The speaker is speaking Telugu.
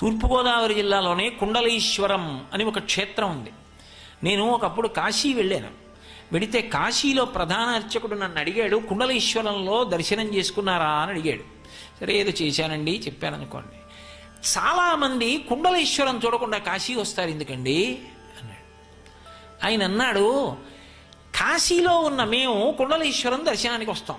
తూర్పుగోదావరి జిల్లాలోనే కుండలీశ్వరం అని ఒక క్షేత్రం ఉంది. నేను ఒకప్పుడు కాశీ వెళ్ళాను. వెడితే కాశీలో ప్రధాన అర్చకుడు నన్ను అడిగాడు కుండలీశ్వరంలో దర్శనం చేసుకున్నారా? అని అడిగాడు. సరే ఏదో చేశానండి చెప్పాను అనుకోండి. చాలామంది కుండలీశ్వరం చూడకుండా కాశీ వస్తారు ఎందుకండి? అన్నాడు. ఆయన అన్నాడు కాశీలో ఉన్న మేము కుండలీశ్వరం దర్శనానికి వస్తాం.